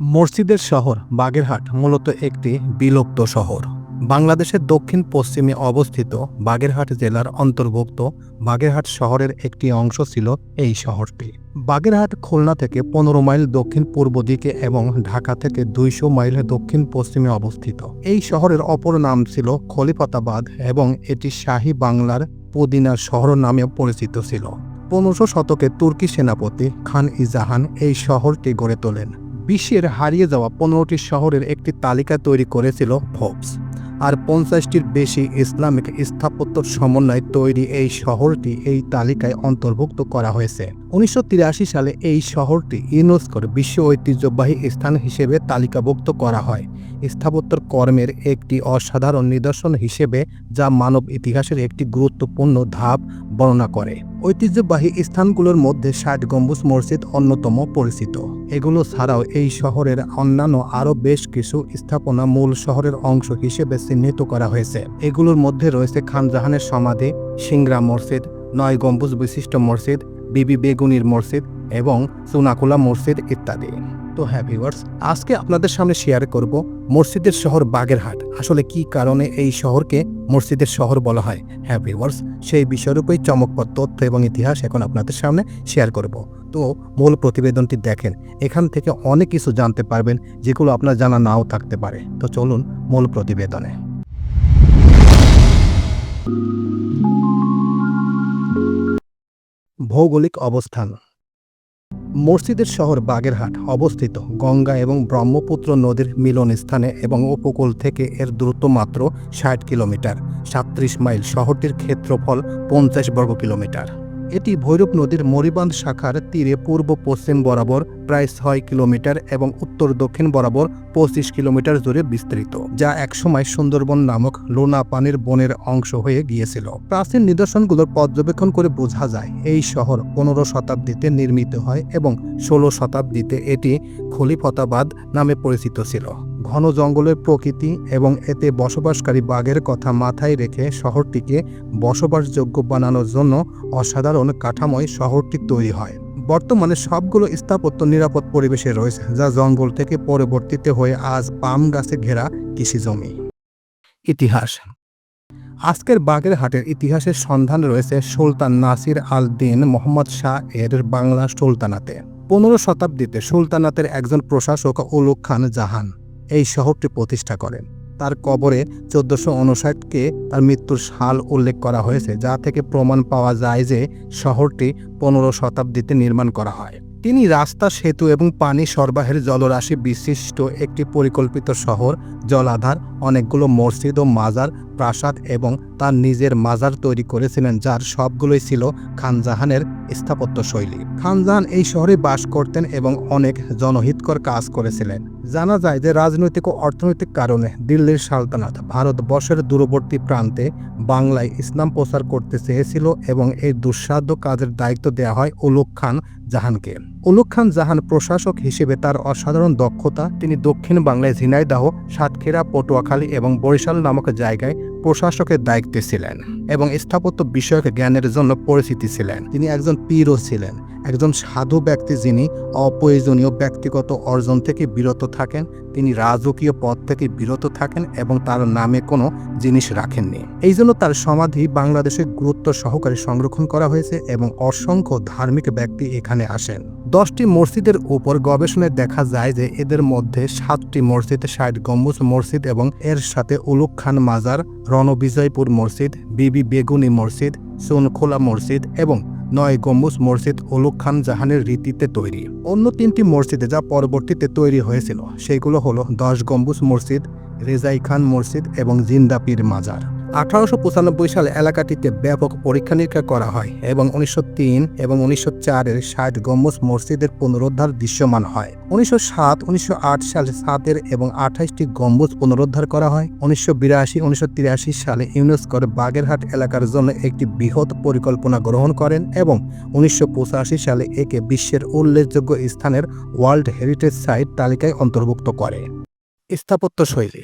মসজিদের শহর বাগেরহাট মূলত একটি বিলুপ্ত শহর। বাংলাদেশের দক্ষিণ পশ্চিমে অবস্থিত বাগেরহাট জেলার অন্তর্ভুক্ত বাগেরহাট শহরের একটি অংশ ছিল এই শহরটি। বাগেরহাট খুলনা থেকে পনেরো মাইল দক্ষিণ পূর্ব দিকে এবং ঢাকা থেকে দুইশো মাইল দক্ষিণ পশ্চিমে অবস্থিত। এই শহরের অপর নাম ছিল খলিফতাবাদ এবং এটি শাহী বাংলার পুদিনার শহর নামে পরিচিত ছিল। পনেরোশো শতকে তুর্কি সেনাপতি খান ইজাহান এই শহরটি গড়ে তোলেন। বিশ্বের হারিয়ে যাওয়া পনেরোটি শহরের একটি তালিকা তৈরি করেছিল ফোর্বস, আর পঞ্চাশটির বেশি ইসলামিক স্থাপত্য সমন্বয়ে তৈরি এই শহরটি এই তালিকায় অন্তর্ভুক্ত করা হয়েছে। উনিশশো তিরাশি সালে এই শহরটি ইউনেস্কোর বিশ্ব ঐতিহ্যবাহী স্থান হিসেবে তালিকাভুক্ত করা হয়। স্থাপত্যর কর্মের একটি অসাধারণ নিদর্শন হিসেবে যা মানব ইতিহাসের একটি গুরুত্বপূর্ণ ধাপ বর্ণনা করে। ঐতিহ্যবাহী স্থানগুলোর মধ্যে ষাট গম্বুজ মসজিদ অন্যতম পরিচিত। এগুলো ছাড়াও এই শহরের অন্যান্য আরও বেশ কিছু স্থাপনা মূল শহরের অংশ হিসেবে চিহ্নিত করা হয়েছে। এগুলোর মধ্যে রয়েছে খানজাহানের সমাধি, সিংরা মসজিদ, নয় গম্বুজ বিশিষ্ট মসজিদ, বিবি বেগুনির মসজিদ এবং সুনাকুলা মসজিদ ইত্যাদি। তো হ্যাঁ ভিউয়ার্স আজকে আপনাদের সামনে শেয়ার করব মসজিদের শহর বাগেরহাট। আসলে কি কারণে এই শহরকে মসজিদের শহর বলা হয়? হ্যাঁ ভিউয়ার্স সেই বিষয়ের উপরই চমকপ্রদ তথ্য এবং ইতিহাস এখন আপনাদের সামনে শেয়ার করব। তো মূল প্রতিবেদনটি দেখেন, এখান থেকে অনেক কিছু জানতে পারবেন, যেগুলো আপনার জানা নাও থাকতে পারে। তো চলুন মূল প্রতিবেদনে। ভৌগোলিক অবস্থান মসজিদের শহর বাগেরহাট অবস্থিত। গঙ্গা এবং ব্রহ্মপুত্র নদীর মিলন স্থানে এবং উপকূল থেকে এর দ্রুত মাত্র ষাট কিলোমিটার। সাত্রিশ মাইল শহরটির ক্ষেত্রফল পঞ্চাশ বর্গ কিলোমিটার এটি ভৈরব নদীর মরিবান্ধ শাখার তীরে পূর্ব পশ্চিম বরাবর প্রায় ছয় কিলোমিটার এবং উত্তর দক্ষিণ বরাবর পঁচিশ কিলোমিটার জুড়ে বিস্তৃত, যা একসময় সুন্দরবন নামক লোনা পানির বনের অংশ হয়ে গিয়েছিল। প্রাচীন নিদর্শনগুলোর পর্যবেক্ষণ করে বোঝা যায়, এই শহর পনেরো শতাব্দীতে নির্মিত হয় এবং ষোলো শতাব্দীতে এটি খলিফতাবাদ নামে পরিচিত ছিল। ঘন জঙ্গলের প্রকৃতি এবং এতে বসবাসকারী বাঘের কথা মাথায় রেখে শহরটিকে বসবাসযোগ্য বানানোর জন্য অসাধারণ কাঠামোয় শহরটি তৈরি হয়। বর্তমানে সবগুলো স্থাপত্য নিরাপদ পরিবেশে রয়েছে, যা জঙ্গল থেকে পরবর্তীতে হয়ে আজ পাম গাছে ঘেরা কৃষি জমি। ইতিহাস। আজকের বাগেরহাটের ইতিহাসের সন্ধান রয়েছে সুলতান নাসির আল দিন মোহাম্মদ শাহ এর বাংলা সুলতানাতে। পনেরো শতাব্দীতে সুলতানাতের একজন প্রশাসক উলুক খান জাহান। এই শহরটি প্রতিষ্ঠা করেন। তার কবরে চোদ্দশো উনষাটকে তার মৃত্যুর সাল উল্লেখ করা হয়েছে, যা থেকে প্রমাণ পাওয়া যায় যে শহরটি পনেরো শতাব্দীতে নির্মাণ করা হয়। তিনি রাস্তা, সেতু এবং পানি সরবরাহের জলরাশি বিশিষ্ট একটি পরিকল্পিত শহর। জলাধার, অনেকগুলো মসজিদ ও মাজার, প্রাসাদ এবং তার নিজের মাজার তৈরি করেছিলেন, যার সবগুলোই ছিল খানজাহানের স্থাপত্য শৈলী খানজাহান এই শহরে বাস করতেন এবং অনেক জনহিতকর কাজ করেছিলেন। জানা যায় যে রাজনৈতিক ও অর্থনৈতিক কারণে দিল্লির সালতানাত ভারতবর্ষের দূরবর্তী প্রান্তে বাংলায় ইসলাম প্রচার করতে চেয়েছিল এবং এই দুঃসাধ্য কাজের দায়িত্ব দেওয়া হয় উলুক খান জাহানকে। উলুক খান জাহান প্রশাসক হিসেবে তার অসাধারণ দক্ষতা, তিনি দক্ষিণ বাংলায় ঝিনাইদাহ, সাতক্ষীরা, পটুয়াখালী এবং বরিশাল নামক জায়গায় প্রশাসকের দায়িত্বে ছিলেন এবং স্থাপত্য বিষয়ক জ্ঞানের জন্য পরিচিতি ছিলেন। তিনি একজন পীরও ছিলেন, একজন সাধু ব্যক্তি যিনি অপ্রয়োজনীয় ব্যক্তিগত অর্জন থেকে বিরত থাকেন তিনি রাজকীয় পদ থেকে বিরত থাকেন এবং তার নামে কোনো জিনিস রাখেননি। এই জন্য তার সমাধি বাংলাদেশের গুরুত্ব সহকারে সংরক্ষণ করা হয়েছে এবং অসংখ্য ধার্মিক ব্যক্তি এখানে আসেন। দশটি মসজিদের উপর গবেষণায় দেখা যায় যে এদের মধ্যে সাতটি মসজিদ, ষাট গম্বুজ মসজিদ এবং এর সাথে উলুক খান মাজার, রণবিজয়পুর মসজিদ, বিবি বেগুনি মসজিদ, সোনখোলা মসজিদ এবং নয় গম্বুজ মসজিদ উলুক খান জাহানের রীতিতে তৈরি। অন্য তিনটি মসজিদে যা পরবর্তীতে তৈরি হয়েছিল, সেগুলো হলো দশ গম্বুজ মসজিদ, রেজাই খান মসজিদ এবং জিন্দাপির মাজার। আঠারোশো পঁচানব্বই সালে এলাকাটিতে ব্যাপক পরীক্ষা নিরীক্ষা করা হয় এবং উনিশশো তিন এবং উনিশশো চারের ষাট গম্বুজ মসজিদের পুনরুদ্ধার দৃশ্যমান হয়। উনিশশো সাত, উনিশশো সালে সাতের এবং আঠাইশটি গম্বুজ পুনরুদ্ধার করা হয়। উনিশশো বিরাশি, উনিশশো সালে ইউনেস্কোর বাগেরহাট এলাকার জন্য একটি বৃহৎ পরিকল্পনা গ্রহণ করেন এবং উনিশশো পঁচাশি সালে একে বিশ্বের উল্লেখযোগ্য স্থানের ওয়ার্ল্ড হেরিটেজ সাইট তালিকায় অন্তর্ভুক্ত করে। স্থাপত্য শৈলী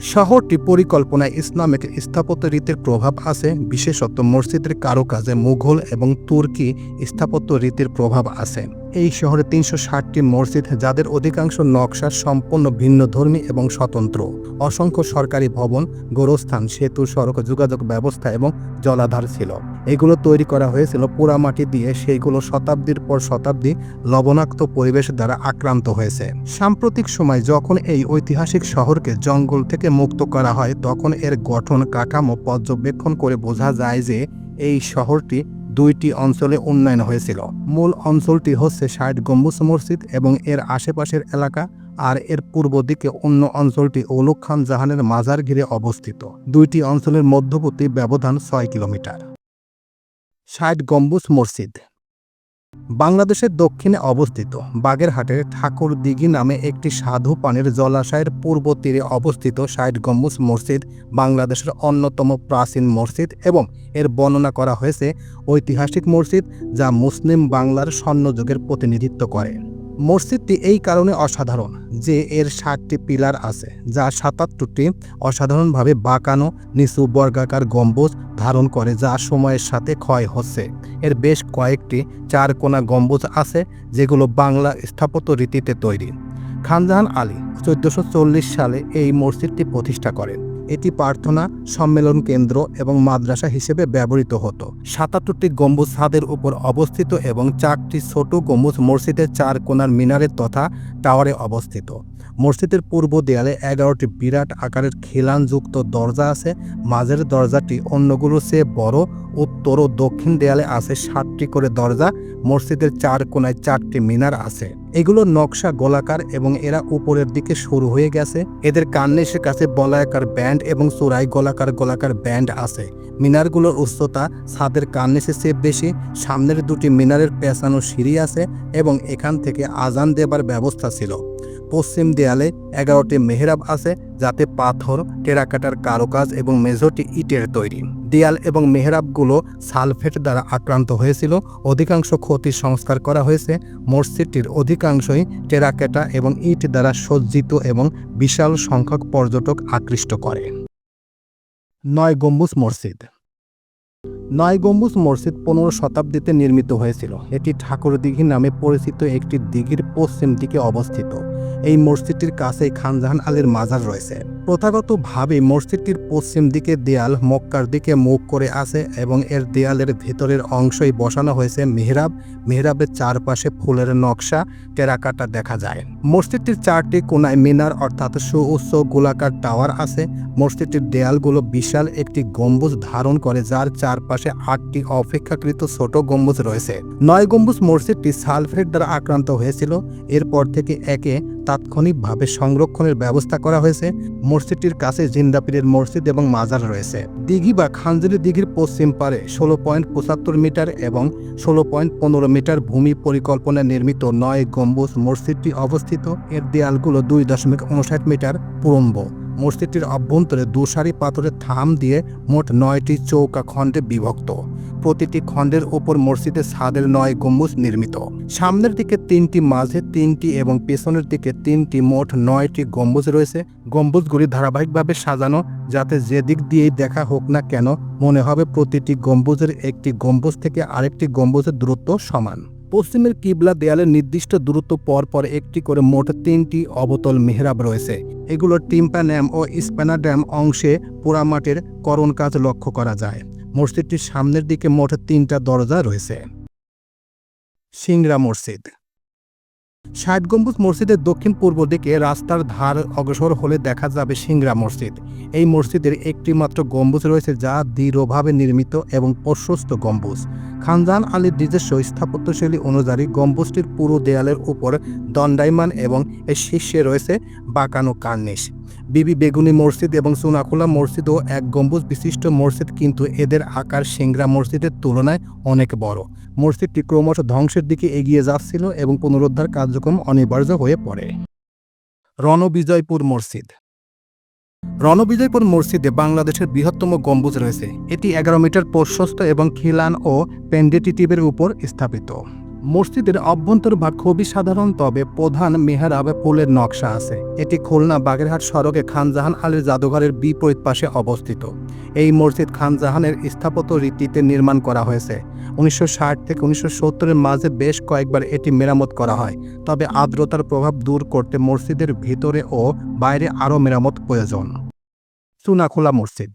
শহরটি পরিকল্পনায় ইসলামিক স্থাপত্য রীতির প্রভাব আছে, বিশেষত মসজিদের কারুকাজে মুঘল এবং তুর্কি স্থাপত্য রীতির প্রভাব আছে। এই শহরে তিনশো ষাটটি মসজিদ, যাদের অধিকাংশ নকশা সম্পূর্ণ ভিন্ন ধর্মী এবং স্বতন্ত্র। অসংখ্য সরকারি ভবন, গোরস্থান, সেতু, সড়ক, যোগাযোগ ব্যবস্থা এবং জলাধার ছিল। এগুলো তৈরি করা হয়েছিল পোড়ামাটি দিয়ে, সেইগুলো শতাব্দীর পর শতাব্দী লবণাক্ত পরিবেশ দ্বারা আক্রান্ত হয়েছে। সাম্প্রতিক সময় যখন এই ঐতিহাসিক শহরকে জঙ্গল থেকে মুক্ত করা হয়, তখন এর গঠন, কাঠামো পর্যবেক্ষণ করে বোঝা যায় যে এই শহরটি দুইটি অঞ্চলে উন্নয়ন হয়েছিল। মূল অঞ্চলটি হচ্ছে ষাট গম্বুজ মসজিদ এবং এর আশেপাশের এলাকা আর এর পূর্ব দিকে অন্য অঞ্চলটি ওলুক খান জাহানের মাজার ঘিরে অবস্থিত। দুইটি অঞ্চলের মধ্যবর্তী ব্যবধান ছয় কিলোমিটার। ষাট গম্বুজ মসজিদ। বাংলাদেশের দক্ষিণে অবস্থিত বাগেরহাটের ঠাকুর দিঘি নামে একটি সাধু পানির জলাশয়ের পূর্ব তীরে অবস্থিত ষাট গম্বুজ মসজিদ বাংলাদেশের অন্যতম প্রাচীন মসজিদ এবং এর বর্ণনা করা হয়েছে ঐতিহাসিক মসজিদ যা মুসলিম বাংলার স্বর্ণযুগের প্রতিনিধিত্ব করে। মসজিদটি এই কারণে অসাধারণ যে এর ষাটটি পিলার আছে, যা সাতাত্তরটি অসাধারণভাবে বাঁকানো, নিচু বর্গাকার গম্বুজ ধারণ করে, যা সময়ের সাথে ক্ষয় হচ্ছে। এর বেশ কয়েকটি চার কোনা গম্বুজ আছে, যেগুলো বাংলা স্থাপত্য রীতিতে তৈরি। খানজাহান আলী চোদ্দশো সালে এই মসজিদটি প্রতিষ্ঠা করেন। এটি প্রার্থনা, সম্মেলন কেন্দ্র এবং মাদ্রাসা হিসেবে ব্যবহৃত হতো। সাতাত্তরটি গম্বুজ ছাদের উপর অবস্থিত এবং চারটি ছোট গম্বুজ মসজিদের চার কোনার মিনারের তথা টাওয়ারে অবস্থিত। মসজিদের পূর্ব দেয়ালে এগারোটি বিরাট আকারের খিলানযুক্ত দরজা আছে। মাঝের দরজাটি অন্যগুলোর চেয়ে বড় উত্তর ও দক্ষিণ দেয়ালে আছে সাতটি করে দরজা, মসজিদের চার কোনায় চারটি মিনার আছে। এগুলোর নকশা, গোলাকার এবং এরা উপরের দিকে শুরু হয়ে গেছে। এদের কান্নেসের কাছে বলায়াকার ব্যান্ড এবং চূড়ায় গোলাকার গোলাকার ব্যান্ড আছে। মিনারগুলোর উচ্চতা ছাদের কান্নেসের চেয়ে বেশি, সামনের দুটি মিনারের পেঁচানো সিঁড়ি আছে এবং এখান থেকে আজান দেবার ব্যবস্থা ছিল। পশ্চিম দেয়ালে এগারোটি মেহরাব আছে, যাতে পাথর, টেরাকাটার কারুকাজ এবং মেঝোটি ইটের তৈরি। দেয়াল এবং মেহরাবগুলো সালফেট দ্বারা আক্রান্ত হয়েছিল। অধিকাংশ ক্ষতি সংস্কার করা হয়েছে। মসজিদটির অধিকাংশই টেরাকেটা এবং ইট দ্বারা সজ্জিত এবং বিশাল সংখ্যক পর্যটক আকৃষ্ট করে। নয় গম্বুজ মসজিদ। নয় গম্বুজ মসজিদ পনেরো শতাব্দীতে নির্মিত হয়েছিল। এটি ঠাকুরদিঘি নামে পরিচিত একটি দিঘির পশ্চিম দিকে অবস্থিত। এই মসজিদটির কাছেই খানজাহান আলীর মাজার রয়েছে। প্রথাগতভাবে মসজিদটির পশ্চিম দিকে দেয়াল মক্কার দিকে মুখ করে আছে এবং এর দেয়ালের ভেতরের অংশই বসানো হয়েছে মেহরাব। মেহরাবের চারপাশে ফুলের নকশা, টেরাকাটা দেখা যায়। মসজিদটির চারটি কোনায় মিনার অর্থাৎ সুউচ্চ গোলাকার টাওয়ার আছে। মসজিদটির দেয়ালগুলো বিশাল একটি গম্বুজ ধারণ করে, যার চারপাশে আটটি অপেক্ষাকৃত ছোট গম্বুজ রয়েছে। নয় গম্বুজ মসজিদটি সালফেট দ্বারা আক্রান্ত হয়েছিল। এরপর থেকে একে তাৎক্ষণিকভাবে সংরক্ষণের ব্যবস্থা করা হয়েছে। মসজিদটির কাছে জিন্দাপিরের মসজিদ এবং মাজার রয়েছে। দিঘি বা খানজলি দিঘির পশ্চিম পারে ষোলো পয়েন্ট পঁচাত্তর মিটার এবং ষোলো পয়েন্ট পনেরো মিটার ভূমি পরিকল্পনায় নির্মিত নয় গম্বুজ মসজিদটি অবস্থিত। এর দেয়ালগুলো দুই দশমিক উনষাট মিটার পুরম্ব মসজিদটির অভ্যন্তরে দুসারি পাথরের থাম দিয়ে মোট নয়টি চৌকা খণ্ডে বিভক্ত। প্রতিটি খণ্ডের ওপর মসজিদের ছাদের নয় গম্বুজ নির্মিত। সামনের দিকে তিনটি, মাঝে তিনটি এবং পেছনের দিকে তিনটি মোট নয়টি গম্বুজ রয়েছে। গম্বুজগুলি ধারাবাহিকভাবে সাজানো যাতে যে দিক দিয়েই দেখা হোক না কেন মনে হবে প্রতিটি গম্বুজের একটি গম্বুজ থেকে আরেকটি গম্বুজের দূরত্ব সমান। পশ্চিমের কিবলা দেয়ালের নির্দিষ্ট দূরত্ব পর পর একটি করে মোট তিনটি অবতল মেহরাব রয়েছে। এগুলোর টিম্পা ড্যাম ও স্প্যানাড্যাম অংশে পোড়ামাটির করণ কাজ লক্ষ্য করা যায়। মসজিদটির সামনের দিকে মোট তিনটা দরজা রয়েছে। সিংরা মসজিদ ষাট গম্বুজ মসজিদের দক্ষিণ পূর্ব দিকে রাস্তার ধার অগ্রসর হলে দেখা যাবে সিংড়া মসজিদ। এই মসজিদের একটি মাত্র গম্বুজ রয়েছে যা দৃঢ়ভাবে নির্মিত এবং প্রশস্ত গম্বুজ। খানজান আলীর নিজস্ব স্থাপত্যশৈলী অনুযায়ী গম্বুজটির পুরো দেয়ালের উপর দণ্ডায়মান এবং এর শীর্ষে রয়েছে বাঁকানো কার্নিশ। বিবি বেগুনি মসজিদ এবং সুনাখোলা মসজিদও এক গম্বুজ বিশিষ্ট মসজিদ, কিন্তু এদের আকার সিংড়া মসজিদের তুলনায় অনেক বড়। মসজিদটি ক্রমশ ধ্বংসের দিকে এগিয়ে যাচ্ছিল এবং পুনরুদ্ধার কার্যক্রম অনিবার্য হয়ে পড়ে। রণবিজয়পুর মসজিদ। রণবিজয়পুর মসজিদে বাংলাদেশের বৃহত্তম গম্বুজ রয়েছে। এটি এগারো মিটার প্রশস্ত এবং খিলান ও পেন্ডেটিটিভের উপর স্থাপিত। মসজিদের অভ্যন্তরভাগ খুবই সাধারণ, তবে প্রধান মেহরাবে ফুলের নকশা আছে। এটি খুলনা বাগেরহাট সড়কে খানজাহান আলীর জাদুঘরের বিপরীত পাশে অবস্থিত। এই মসজিদ খানজাহানের স্থাপত্য রীতিতে নির্মাণ করা হয়েছে। উনিশশো ষাট থেকে উনিশশো সত্তরের মাঝে বেশ কয়েকবার এটি মেরামত করা হয়, তবে আর্দ্রতার প্রভাব দূর করতে মসজিদের ভিতরে ও বাইরে আরও মেরামত প্রয়োজন। চুনাখোলা মসজিদ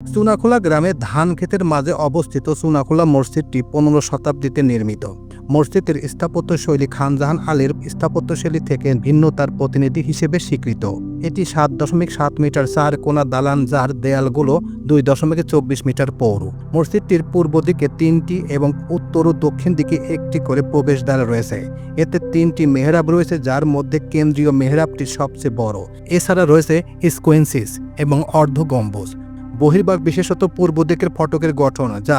চুনাখোলা গ্রামে ধান ক্ষেতের মাঝে অবস্থিত চুনাখোলা মসজিদটি পনেরো শতাব্দীতে নির্মিত। মসজিদের স্থাপত্য শৈলী খানজাহান আলীর স্থাপত্যশৈলী থেকে ভিন্নতার প্রতিনিধি হিসেবে স্বীকৃত। এটি সাত দশমিক সাত মিটার চার কোনা দালান যার দেয়ালগুলো দুই দশমিক চব্বিশ মিটার পৌর। মসজিদটির পূর্ব দিকে তিনটি এবং উত্তর ও দক্ষিণ দিকে একটি করে প্রবেশদ্বার রয়েছে। এতে তিনটি মেহরাব রয়েছে যার মধ্যে কেন্দ্রীয় মেহরাবটি সবচেয়ে বড়। এছাড়া রয়েছে স্কোয়েন্সিস এবং অর্ধ গম্বুজ বহির্ভাগ বিশেষত পূর্ব দিকের ফটকের গঠন, যা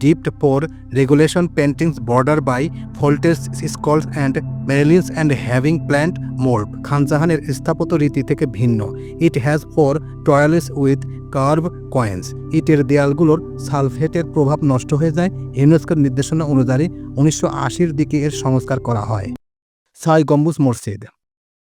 dipped four regulation paintings border by voltage scrolls and merlons and having plant mould খানজাহানের স্থাপত্য রীতি থেকে ভিন্ন। It has four towers with curve coins. ইটের দেয়ালগুলোর সালফেটের প্রভাব নষ্ট হয়ে যায়। ইউনেস্কোর নির্দেশনা অনুযায়ী উনিশশো আশির দিকে এর সংস্কার করা হয়। সাই গম্বুজ মসজিদ।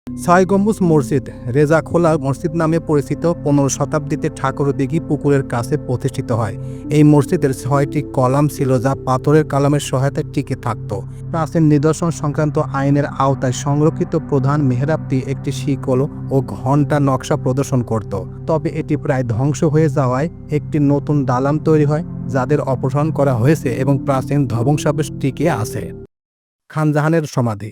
সাই গম্বুজ মসজিদ রেজাখোলা মসজিদ নামে পরিচিত পনেরো শতাব্দীতে ঠাকুরদিঘি পুকুরের কাছে প্রতিষ্ঠিত হয়। এই মসজিদের ছয়টি কলাম ছিল যা পাথরের কালামের সহায়তায় টিকে থাকত। প্রাচীন নিদর্শন সংক্রান্ত আইনের আওতায় সংরক্ষিত প্রধান মেহরাবটি একটি শিকল ও ঘণ্টা নকশা প্রদর্শন করত। তবে এটি প্রায় ধ্বংস হয়ে যাওয়ায় একটি নতুন দালান তৈরি হয়, যাদের অপসারণ করা হয়েছে এবং প্রাচীন ধ্বংসাবশেষ টিকে আছে। খানজাহানের সমাধি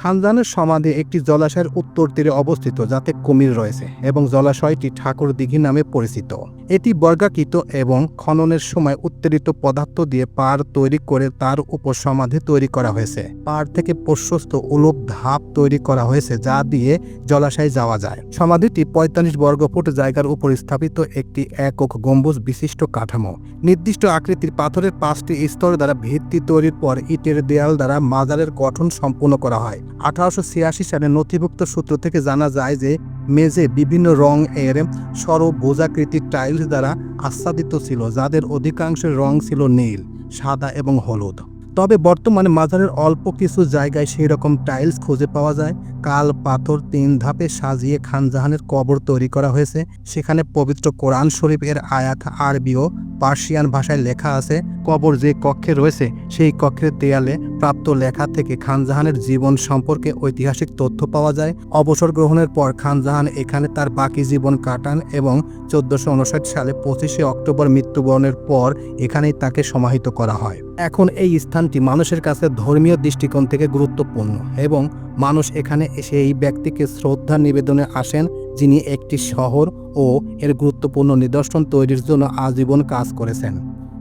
খানজানের সমাধি একটি জলাশয়ের উত্তর তীরে অবস্থিত, যাতে কুমির রয়েছে এবং জলাশয়টি ঠাকুর দিঘি নামে পরিচিত। এটি বর্গাকৃত এবং খননের সময় উত্তরিত পদার্থ দিয়ে পাড় তৈরি করে তার উপর সমাধি তৈরি করা হয়েছে। পাড় থেকে প্রশস্ত উলুপ ধাপ তৈরি করা হয়েছে, যা দিয়ে জলাশয়ে যাওয়া যায়। সমাধিটি পঁয়তাল্লিশ বর্গফুট জায়গার উপর স্থাপিত একটি একক গম্বুজ বিশিষ্ট কাঠামো। নির্দিষ্ট আকৃতির পাথরের পাঁচটি স্তর দ্বারা ভিত্তি তৈরির পর ইটের দেয়াল দ্বারা মাজারের গঠন সম্পূর্ণ করা হয়। আঠারোশো ছিয়াশি সালে নথিভুক্ত সূত্র থেকে জানা যায় যে, মেঝে বিভিন্ন রং এর সরব বোঝাকৃতির টাইলস দ্বারা আচ্ছাদিত ছিল, যাদের অধিকাংশের রং ছিল নীল, সাদা এবং হলুদ। তবে বর্তমানে মাজারের অল্প কিছু জায়গায় সেই রকম টাইলস খুঁজে পাওয়া যায়। কাল পাথর তিন ধাপে সাজিয়ে খানজাহানের কবর তৈরি করা হয়েছে। সেখানে পবিত্র কোরআন শরীফ এর আয়াত আরবি ও পার্সিয়ান ভাষায় লেখা আছে। কবর যে কক্ষে রয়েছে, সেই কক্ষের দেয়ালে প্রাপ্ত লেখা থেকে খানজাহানের জীবন সম্পর্কে ঐতিহাসিক তথ্য পাওয়া যায়। অবসর গ্রহণের পর খানজাহান এখানে তার বাকি জীবন কাটান এবং চোদ্দশো সালে পঁচিশে অক্টোবর মৃত্যুবরণের পর এখানেই তাকে সমাহিত করা হয়। এখন এই স্থানটি মানুষের কাছে ধর্মীয় দৃষ্টিকোণ থেকে গুরুত্বপূর্ণ এবং মানুষ এখানে এসে এই ব্যক্তিকে শ্রদ্ধা নিবেদনে আসেন, যিনি একটি শহর ও এর গুরুত্বপূর্ণ নিদর্শন তৈরির জন্য আজীবন কাজ করেছেন।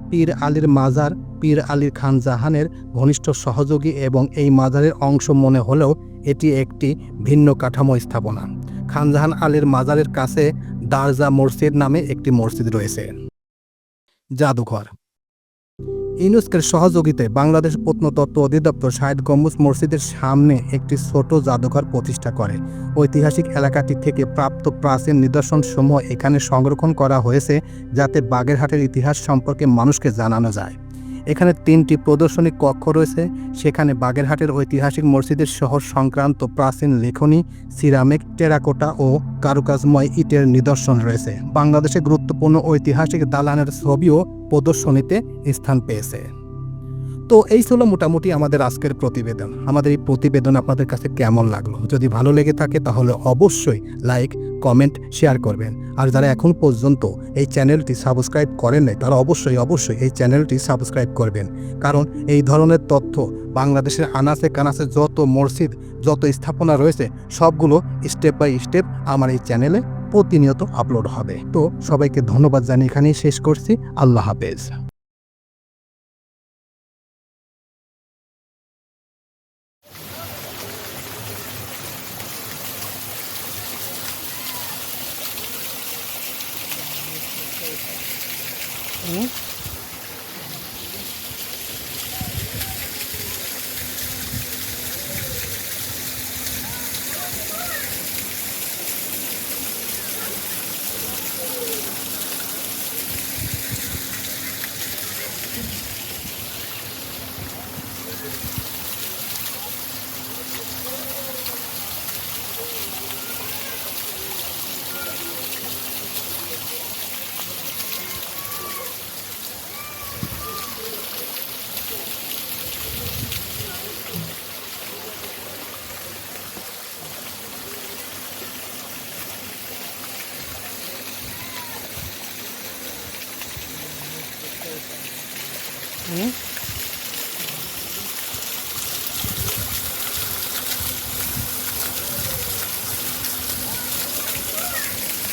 পীর আলীর মাজার, পীর আলীর খান জাহানের ঘনিষ্ঠ সহযোগী এবং এই মাজারের অংশ মনে হলেও এটি একটি ভিন্ন কাঠামো স্থাপনা। খানজাহান আলীর মাজারের কাছে দারজা মসজিদ নামে একটি মসজিদ রয়েছে। জাদুঘর ইউনেস্কোর সহযোগিতায় বাংলাদেশ প্রত্নতত্ত্ব অধিদপ্তর শাহেদ গম্বুজ মসজিদের সামনে একটি ছোট জাদুঘর প্রতিষ্ঠা করে। ঐতিহাসিক এলাকাটি থেকে প্রাপ্ত প্রাচীন নিদর্শনসমূহ এখানে সংরক্ষণ করা হয়েছে যাতে বাগেরহাটের ইতিহাস সম্পর্কে মানুষকে জানানো যায়। এখানে তিনটি প্রদর্শনী কক্ষ রয়েছে। সেখানে বাগেরহাটের ঐতিহাসিক মসজিদের শহর সংক্রান্ত প্রাচীন লেখনী, সিরামিক, টেরাকোটা ও কারুকাজময় ইটের নিদর্শন রয়েছে। বাংলাদেশে গুরুত্বপূর্ণ ঐতিহাসিক দালানের ছবিও প্রদর্শনীতে স্থান পেয়েছে। তো এই ছিল মোটামুটি আমাদের আজকের প্রতিবেদন। আমাদের এই প্রতিবেদন আপনাদের কাছে কেমন লাগল? যদি ভালো লেগে থাকে তাহলে অবশ্যই লাইক, কমেন্ট, শেয়ার করবেন। আর যারা এখন পর্যন্ত এই চ্যানেলটি সাবস্ক্রাইব করেন নাই, তারা অবশ্যই অবশ্যই এই চ্যানেলটি সাবস্ক্রাইব করবেন। কারণ এই ধরনের তথ্য বাংলাদেশের আনাচে কানাচে যত মসজিদ, যত স্থাপনা রয়েছে, সবগুলো স্টেপ বাই স্টেপ আমার এই চ্যানেলে প্রতিনিয়ত আপলোড হবে। তো সবাইকে ধন্যবাদ জানিয়ে এখানেই শেষ করছি। আল্লাহ হাফেজ। 嗯